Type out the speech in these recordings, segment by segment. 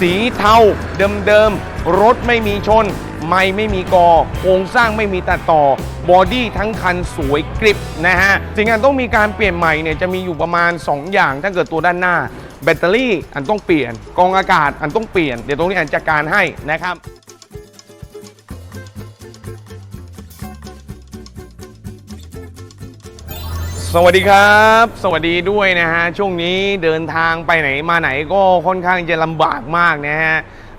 สีเทาเดิมๆ รถไม่มีชน ไม่ไม่มีกอโครงสร้างไม่มีตัดต่อบอดี้ทั้งคันสวยกริบนะฮะสิ่งอันต้องมีการเปลี่ยนใหม่เนี่ยจะมีอยู่ประมาณ 2 อย่าง ถ้าเกิดตัวด้านหน้า แบตเตอรี่อันต้องเปลี่ยนกองอากาศอันต้องเปลี่ยนเดี๋ยวตรงนี้อันจัดการให้นะครับ สวัสดีครับ สวัสดีด้วยนะฮะ ช่วงนี้เดินทางไปไหนมาไหนก็ค่อนข้างจะลำบากมากนะฮะ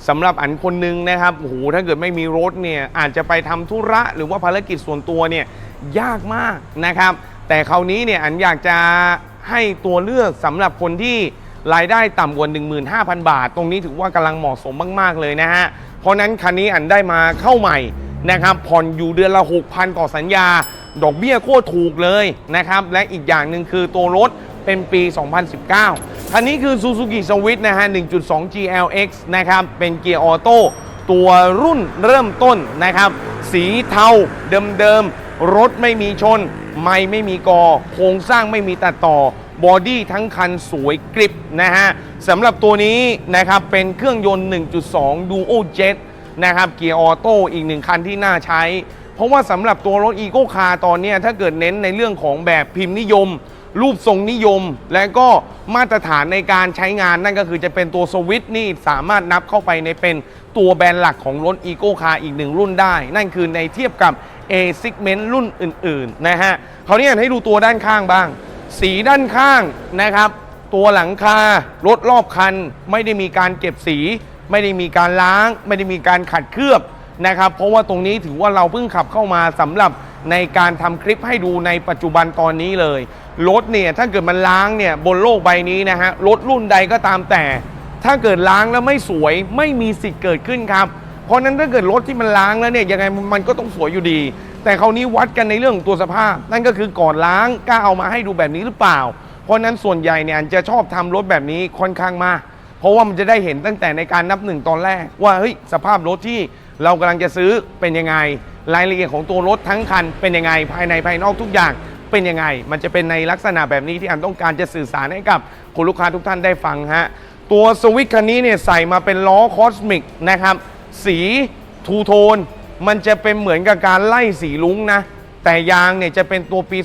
สำหรับอันคนหนึงนะครับโอ้โหถ้าเกิดไม่มีรถเนี่ยอาจจะไปทำธุระหรือว่าภารกิจส่วนตัวเนี่ยยากมากนะครับ แต่คราวนี้เนี่ยอันอยากจะให้ตัวเลือกสำหรับคนที่รายได้ต่ำกว่า 15,000 บาท ตรงนี้ถือว่ากำลังเหมาะสมมาก ๆ เลยนะฮะ เพราะนั้นคันนี้อันได้มาเข้าใหม่นะครับผ่อนอยู่เดือนละ 6,000 ต่อสัญญา ดอกเบี้ยโคตรถูกเลยนะครับ และอีกอย่างหนึ่งคือตัวรถเป็นปี 2019 คันนี้คือ Suzuki Swift นะฮะ 1.2 GLX นะครับ เป็นเกียร์ออโต้ตัวรุ่นเริ่มต้นนะครับ สีเทาเดิมๆ รถไม่มีชน ไม่ไม่มีกอ โครงสร้างไม่มีตัดต่อบอดี้ทั้งคันสวยกริบนะฮะสำหรับตัวนี้นะครับเป็นเครื่องยนต์ 1.2 Duo Jet นะครับเกียร์ออโต้อีกหนึ่งคันที่น่าใช้ เพราะว่าสำหรับตัวรถอีโ c คาร์ตอนเนี้ยถ้าเกิดเน้นในเรื่องของแบบพิมพ์นิยม รูปทรงนิยม และก็มาตรฐานในการใช้งานนั่นก็คือจะเป็นตัวสวิตนี่สามารถนับเข้าไปในเป็นตัวแบรนด์หลักของรถอีโ c คาร์อีกหนึ่งรุ่นได้ นั่นคือในเทียบกับ A segment รุ่นอื่นๆนะฮะคราวนี้ให้ดูตัวด้านข้างบ้าง สีด้านข้างนะครับ ตัวหลังคารถรอบคัน ไม่ได้มีการเก็บสี ไม่ได้มีการล้าง ไม่ได้มีการขัดเคลือบ นะครับ เพราะว่าตรงนี้ถือว่าเราเพิ่งขับเข้ามาสำหรับในการทำคลิปให้ดูในปัจจุบันตอนนี้เลย รถเนี่ยถ้าเกิดมันล้างเนี่ยบนโลกใบนี้นะฮะรถรุ่นใดก็ตามแต่ ถ้าเกิดล้างแล้วไม่สวยไม่มีสิทธิ์เกิดขึ้นครับ เพราะนั้นถ้าเกิดรถที่มันล้างแล้วเนี่ยยังไงมันก็ต้องสวยอยู่ดี แต่คราวนี้วัดกันในเรื่องตัวสภาพ นั่นก็คือก่อนล้างกล้าเอามาให้ดูแบบนี้หรือเปล่า เพราะนั้นส่วนใหญ่เนี่ยจะชอบทำรถแบบนี้ค่อนข้างมากเพราะว่ามันจะได้เห็นตั้งแต่ในการนับหนึ่งตอนแรกว่าเฮ้ยสภาพรถที่ เรากำลังจะซื้อเป็นยังไง รายละเอียดของตัวรถทั้งคันเป็นยังไง ภายในภายนอกทุกอย่างเป็นยังไง มันจะเป็นในลักษณะแบบนี้ที่อันต้องการจะสื่อสารให้กับคุณลูกค้าทุกท่านได้ฟังฮะ ตัวสวิตคันนี้เนี่ยใส่มาเป็นล้อคอสมิกนะครับ สีทูโทน มันจะเป็นเหมือนกับการไล่สีลุ้งนะ แต่ยางเนี่ยจะเป็นตัวปี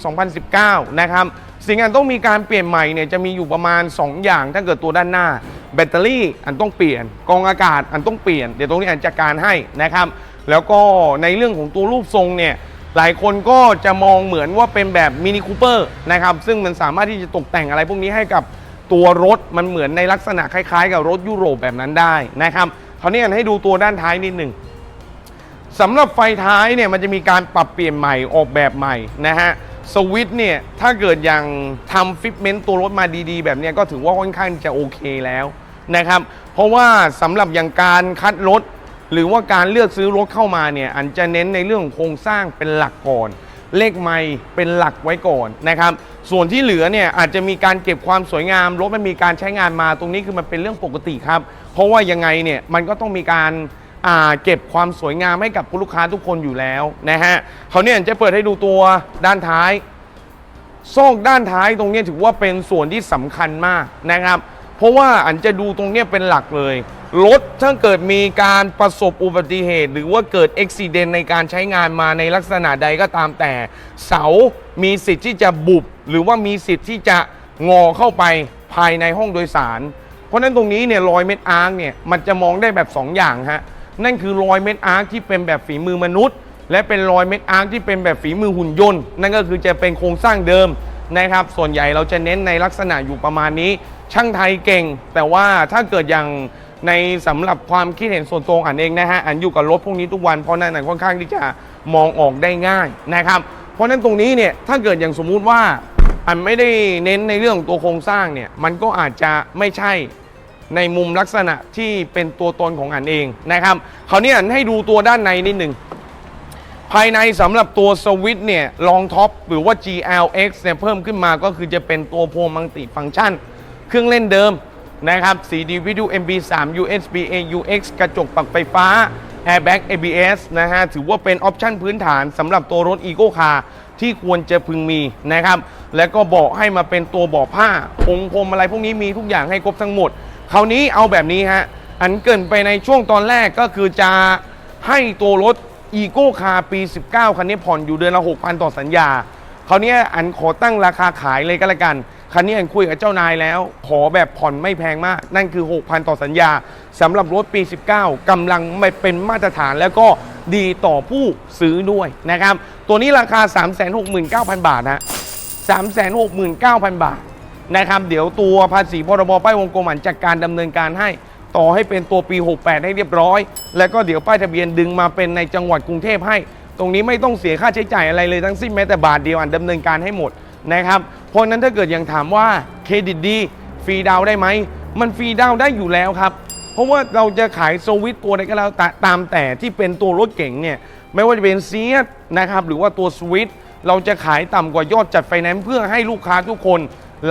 2019 นะครับ สิ่งอันต้องมีการเปลี่ยนใหม่เนี่ยจะมีอยู่ประมาณ 2 อย่างถ้าเกิดตัวด้านหน้า แบตเตอรี่อันต้องเปลี่ยนกองอากาศอันต้องเปลี่ยนเดี๋ยวตรงนี้อันจัดการให้นะครับ แล้วก็ในเรื่องของตัวรูปทรงเนี่ยหลายคนก็จะมองเหมือนว่าเป็นแบบมินิคูเปอร์นะครับซึ่งมันสามารถที่จะตกแต่งอะไรพวกนี้ให้กับตัวรถมันเหมือนในลักษณะคล้ายๆ กับรถยุโรปแบบนั้นได้นะครับคราวนี้อันให้ดูตัวด้านท้ายนิดหนึ่งสำหรับไฟท้ายเนี่ยมันจะมีการปรับเปลี่ยนใหม่ออกแบบใหม่นะฮะสวิตช์เนี่ยถ้าเกิดย่างทำฟิตเมนต์ตัวรถมาดีๆ แบบเนี้ยก็ถือว่าค่อนข้างจะโอเคแล้ว นะครับ เพราะว่าสำหรับอย่างการคัดรถ หรือว่าการเลือกซื้อรถเข้ามาเนี่ยอันจะเน้นในเรื่องของโครงสร้างเป็นหลักก่อน เลขไม่เป็นหลักไว้ก่อนนะครับ ส่วนที่เหลือเนี่ยอาจจะมีการเก็บความสวยงามรถมันมีการใช้งานมาตรงนี้คือมันเป็นเรื่องปกติครับ เพราะว่ายังไงเนี่ยมันก็ต้องมีการาเก็บความสวยงามให้กับผู้ลูกค้าทุกคนอยู่แล้วนะฮะเขาเนี่ยจะเปิดให้ดูตัวด้านท้ายซอกด้านท้ายตรงนี้ถือว่าเป็นส่วนที่สำคัญมากนะครับ เพราะว่าอันจะดูตรงเนี้ยเป็นหลักเลย รถถ้าเกิดมีการประสบอุบัติเหตุ หรือว่าเกิดอุบิเหตุในการใช้งานมาในลักษณะใดก็ตามแต่ เสา มีสิทธิ์ที่จะบุบ หรือว่ามีสิทธิ์ที่จะงอเข้าไปภายในห้องโดยสาร เพราะฉะนั้นตรงนี้เนี่ยรอยเม็ดอาร์คเนี่ยมันจะมองได้แบบ2ออย่างฮะนั่นคือรอยเม็ดอาร์คที่เป็นแบบฝีมือมนุษย์ และเป็นรอยเม็ดอาร์คที่เป็นแบบฝีมือหุ่นยนต์ นั่นก็คือจะเป็นโครงสร้างเดิมนะครับ ส่วนใหญ่เราจะเน้นในลักษณะอยู่ประมาณนี้ ช่างไทยเก่ง แต่ว่าถ้าเกิดอย่างในสำหรับความคิดเห็นส่วนตัวอันเองนะฮะอันอยู่กับรถพวกนี้ทุกวันเพราะนั่นนะค่อนข้างที่จะมองออกได้ง่ายนะครับ เพราะนั้นตรงนี้เนี่ยถ้าเกิดอย่างสมมุติว่าอันไม่ได้เน้นในเรื่องตัวโครงสร้างเนี่ยมันก็อาจจะไม่ใช่ในมุมลักษณะที่เป็นตัวตนของอันเองนะครับคราวนี้อันให้ดูตัวด้านในนิดหนึ่งภายในสำหรับตัวสวิตเนี่ยลองท็อปหรือว่า GLX เนี่ยเพิ่มขึ้นมาก็คือจะเป็นตัวโพมังติฟังก์ชัน เครื่องเล่นเดิมนะครับ CD Video MP3 USB AUX กระจกปรับไฟฟ้า Airbag ABS นะฮะ ถือว่าเป็นออปชั่นพื้นฐานสำหรับตัวรถ Eco Car ที่ควรจะพึงมีนะครับ และก็เบาะให้มาเป็นตัวเบาะผ้าพงพรมอะไรพวกนี้มีทุกอย่างให้ครบทั้งหมด คราวนี้เอาแบบนี้ฮะ อันเกินไปในช่วงตอนแรกก็คือจะให้ตัวรถอีโก้คาปี 19 คันนี้ผ่อนอยู่เดือนละ 6,000 ต่อสัญญา คราวนี้อันขอตั้งราคาขายเลยก็แล้วกัน คันนี้อันคุยกับเจ้านายแล้ว ขอแบบผ่อนไม่แพงมาก นั่นคือ 6,000 ต่อสัญญาสำหรับรถปี 19กำลังไม่เป็นมาตรฐานแล้วก็ดีต่อผู้ซื้อด้วยนะครับ ตัวนี้ราคา 369,000 บาทนะ369,000 บาทนะครับ เดี๋ยวตัวภาษีพรบป้ายวงกลมอันจัดการดำเนินการให้ต่อให้เป็นตัวปี 68 ให้เรียบร้อย แล้วก็เดี๋ยวป้ายทะเบียนดึงมาเป็นในจังหวัดกรุงเทพให้ ตรงนี้ไม่ต้องเสียค่าใช้จ่ายอะไรเลยทั้งสิ้นแม้แต่บาทเดียวอันดำเนินการให้หมด นะครับ เพราะนั้นถ้าเกิดยังถามว่าเครดิตดีฟรีดาวได้ไหม มันฟรีดาวได้อยู่แล้วครับ เพราะว่าเราจะขายสวิตตัวใดก็แล้วแต่ตามแต่ที่เป็นตัวรถเก๋งเนี่ยไม่ว่าจะเป็นเซียนะครับหรือว่าตัวสวิตเราจะขายต่ำกว่ายอดจัดไฟแนนซ์เพื่อให้ลูกค้าทุกคน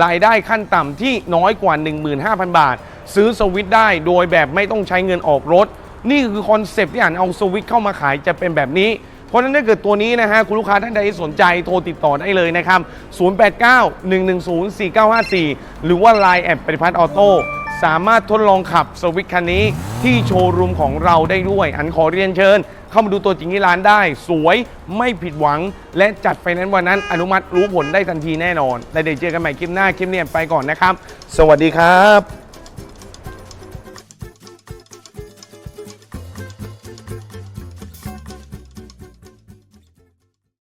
รายได้ขั้นต่ำที่น้อยกว่า 15,000 บาท ซื้อสวิตได้โดยแบบไม่ต้องใช้เงินออกรถ นี่คือคอนเซปต์ที่อ่านเอาสวิตเข้ามาขายจะเป็นแบบนี้ เพราะฉะนั้นถ้าเกิดตัวนี้นะฮะคุณลูกค้าท่านใดสนใจโทรติดต่อได้เลยนะครับ 089-110-4954 หรือว่า Line แอดปฏิพัฒน์ออโต้สามารถทดลองขับสวิตช์คันนี้ที่โชว์รูมของเราได้ด้วย อันขอเรียนเชิญ เข้ามาดูตัวจริงที่ร้านได้ สวยไม่ผิดหวัง และจัดไฟแนนซ์วันนั้นอนุมัติรู้ผลได้ทันทีแน่นอน และเดี๋ยวเจอกันใหม่คลิปหน้าคลิปนี้ไปก่อนนะครับ สวัสดีครับ